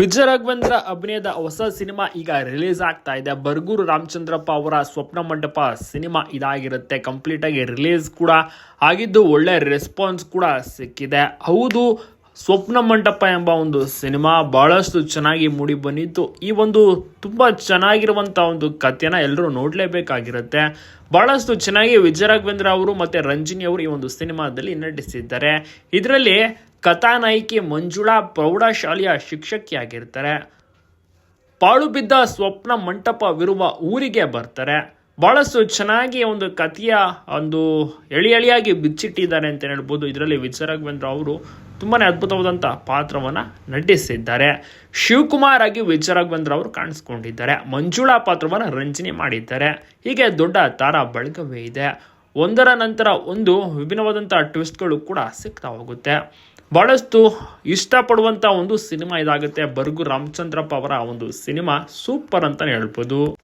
ವಿಜಯ ರಾಘವೇಂದ್ರ ಅಭಿನಯದ ಹೊಸ ಸಿನಿಮಾ ಈಗ ರಿಲೀಸ್ ಆಗ್ತಾ ಇದೆ. ಬರ್ಗೂರು ರಾಮಚಂದ್ರಪ್ಪ ಅವರ ಸ್ವಪ್ನ ಮಂಟಪ ಸಿನಿಮಾ ಇದಾಗಿರುತ್ತೆ. ಕಂಪ್ಲೀಟ್ ಆಗಿ ರಿಲೀಸ್ ಕೂಡ ಆಗಿದ್ದು ಒಳ್ಳೆ ರೆಸ್ಪಾನ್ಸ್ ಕೂಡ ಸಿಕ್ಕಿದೆ. ಹೌದು, ಸ್ವಪ್ನ ಮಂಟಪ ಎಂಬ ಒಂದು ಸಿನಿಮಾ ಬಹಳಷ್ಟು ಚೆನ್ನಾಗಿ ಮೂಡಿ ಬಂದಿತ್ತು. ಈ ಒಂದು ತುಂಬ ಚೆನ್ನಾಗಿರುವಂತ ಒಂದು ಕಥೆನ ಎಲ್ಲರೂ ನೋಡಲೇಬೇಕಾಗಿರುತ್ತೆ. ಬಹಳಷ್ಟು ಚೆನ್ನಾಗಿ ವಿಜಯ ರಾಘವೇಂದ್ರ ಅವರು ಮತ್ತೆ ರಂಜಿನಿ ಅವರು ಈ ಒಂದು ಸಿನಿಮಾದಲ್ಲಿ ನಟಿಸಿದ್ದಾರೆ. ಇದರಲ್ಲಿ ಕಥಾನಾಯಕಿ ಮಂಜುಳಾ ಪ್ರೌಢಶಾಲೆಯ ಶಿಕ್ಷಕಿಯಾಗಿರ್ತಾರೆ. ಪಾಳು ಬಿದ್ದ ಸ್ವಪ್ನ ಮಂಟಪವಿರುವ ಊರಿಗೆ ಬರ್ತಾರೆ. ಬಹಳಷ್ಟು ಚೆನ್ನಾಗಿ ಒಂದು ಕಥೆಯ ಒಂದು ಎಳಿ ಎಳಿಯಾಗಿ ಬಿಚ್ಚಿಟ್ಟಿದ್ದಾರೆ ಅಂತ ಹೇಳ್ಬೋದು. ಇದರಲ್ಲಿ ವಿಜಯ ರಾಘವೇಂದ್ರ ಅವರು ತುಂಬಾ ಅದ್ಭುತವಾದಂಥ ಪಾತ್ರವನ್ನ ನಟಿಸಿದ್ದಾರೆ. ಶಿವಕುಮಾರ್ ಆಗಿ ವಿಜಯ ರಾಘವೇಂದ್ರ ಅವರು ಕಾಣಿಸ್ಕೊಂಡಿದ್ದಾರೆ. ಮಂಜುಳಾ ಪಾತ್ರವನ್ನು ರಂಜನೆ ಮಾಡಿದ್ದಾರೆ. ಹೀಗೆ ದೊಡ್ಡ ತಾರಾ ಬಳಗವೇ ಇದೆ. ಒಂದರ ನಂತರ ಒಂದು ವಿಭಿನ್ನವಾದಂಥ ಟ್ವಿಸ್ಟ್ಗಳು ಕೂಡ ಸಿಗ್ತಾ ಹೋಗುತ್ತೆ. ಬಹಳಷ್ಟು ಇಷ್ಟಪಡುವಂಥ ಒಂದು ಸಿನಿಮಾ ಇದಾಗುತ್ತೆ. ಬರ್ಗು ರಾಮಚಂದ್ರಪ್ಪ ಅವರ ಒಂದು ಸಿನಿಮಾ ಸೂಪರ್ ಅಂತಲೇ ಹೇಳ್ಬೋದು.